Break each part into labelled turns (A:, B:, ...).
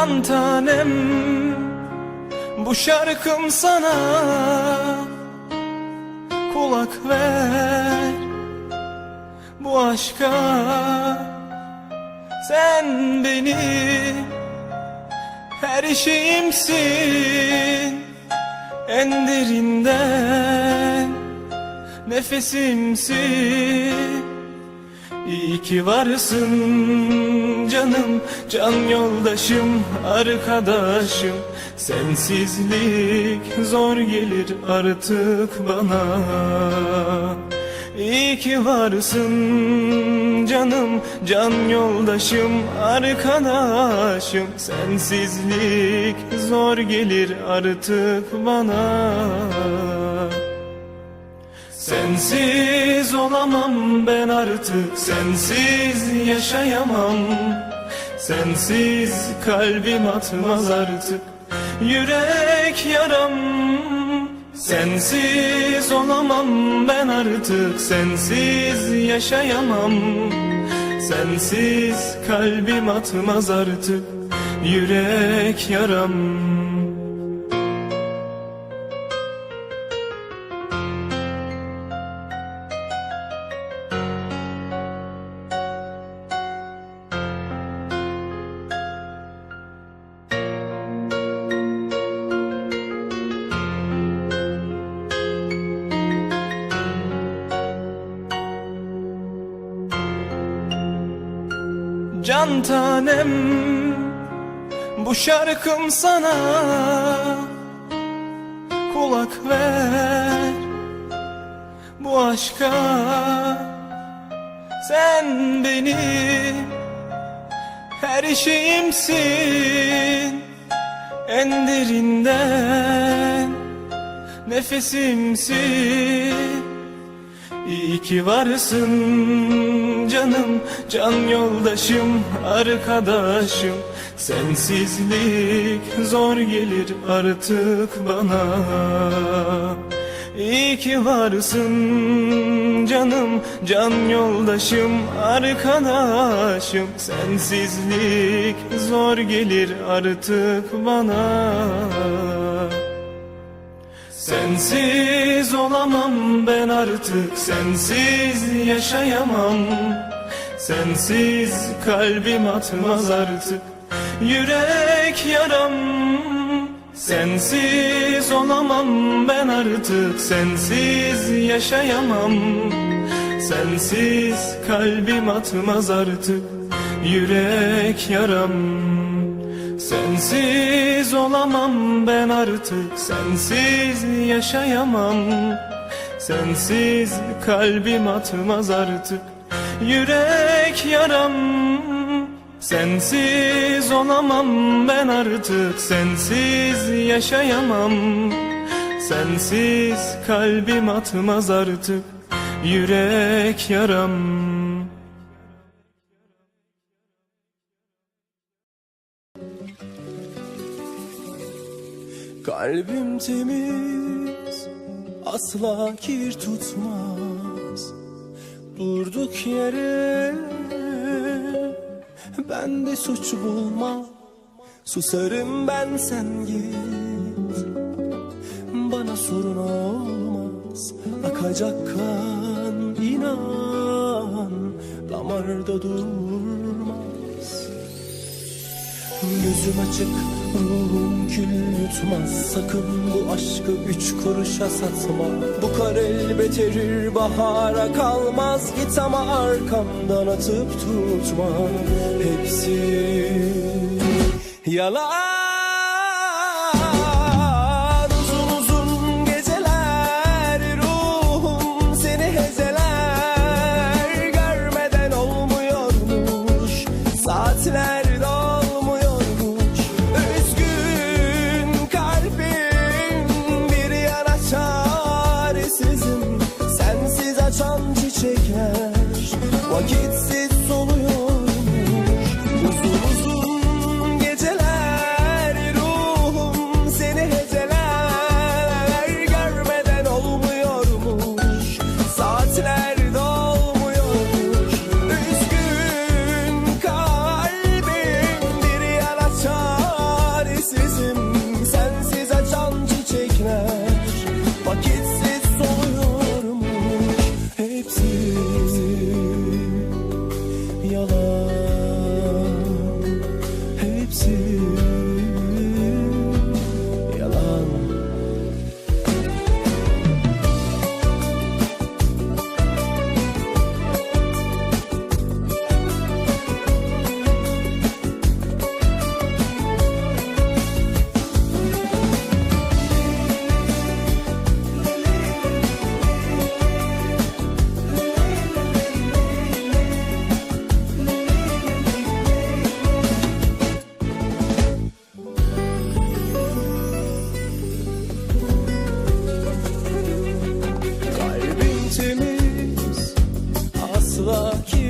A: Can tanem bu şarkım sana kulak ver. Bu aşka sen benim her şeyimsin. En derinden nefesimsin İyi ki varsın canım, can yoldaşım, arkadaşım. Sensizlik zor gelir artık bana. İyi ki varsın canım, can yoldaşım, arkadaşım. Sensizlik zor gelir artık bana Sensiz olamam ben artık Sensiz yaşayamam. Sensiz kalbim atmaz artık Yürek yaram. Sensiz olamam ben artık Sensiz yaşayamam. Sensiz kalbim atmaz artık Yürek yaram Can tanem bu şarkım sana. Kulak ver bu aşka. Sen benim her şeyimsin. En derinden nefesimsin İyi ki varsın canım, can yoldaşım, arkadaşım. Sensizlik zor gelir artık bana. İyi ki varsın canım, can yoldaşım, arkadaşım. Sensizlik zor gelir artık bana Sensiz olamam ben artık Sensiz yaşayamam. Sensiz kalbim atmaz artık Yürek yaram. Sensiz olamam ben artık Sensiz yaşayamam. Sensiz kalbim atmaz artık Yürek yaram Sensiz olamam ben artık Sensiz yaşayamam. Sensiz kalbim atmaz artık Yürek yaram. Sensiz olamam ben artık Sensiz yaşayamam. Sensiz kalbim atmaz artık Yürek yaram
B: Kalbim temiz asla kir tutmaz. Durduk yere ben de suç bulma. Susarım ben sen git. Bana sorun olmaz. Akacak kan inan Damarda durmaz Gözüm açık, ruhum kül yutmaz. Sakın bu aşkı üç kuruşa satma. Bu kar elbet erir, bahara kalmaz. Git ama arkamdan atıp tutma Hepsi. Yalan. Uzun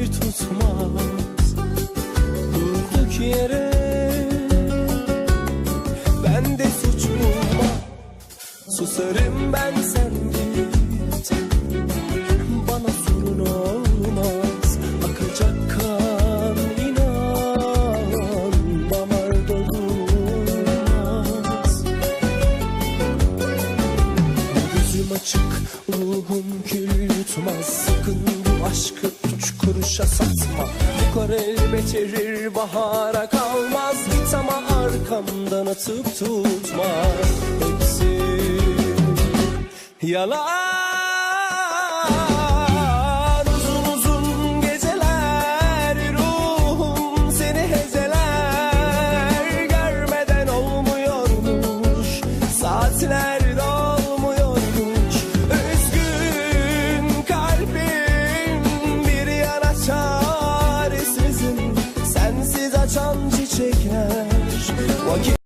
B: tutmaz. Durduk yere Ben de suç bulmam Susarım ben sen git Bana sorun olmaz. Akacak kan inan. Damarda durmaz Gözüm açık, ruhum kül yutmaz Sakın aşkı üç kuruşa satma. Bu kar elbet erir, bahara kalmaz. Git ama arkamdan atıp tutma. Hepsi yalan. Uzun uzun geceler Ruhum seni hezeler. Görmeden olmuyormuş Saatler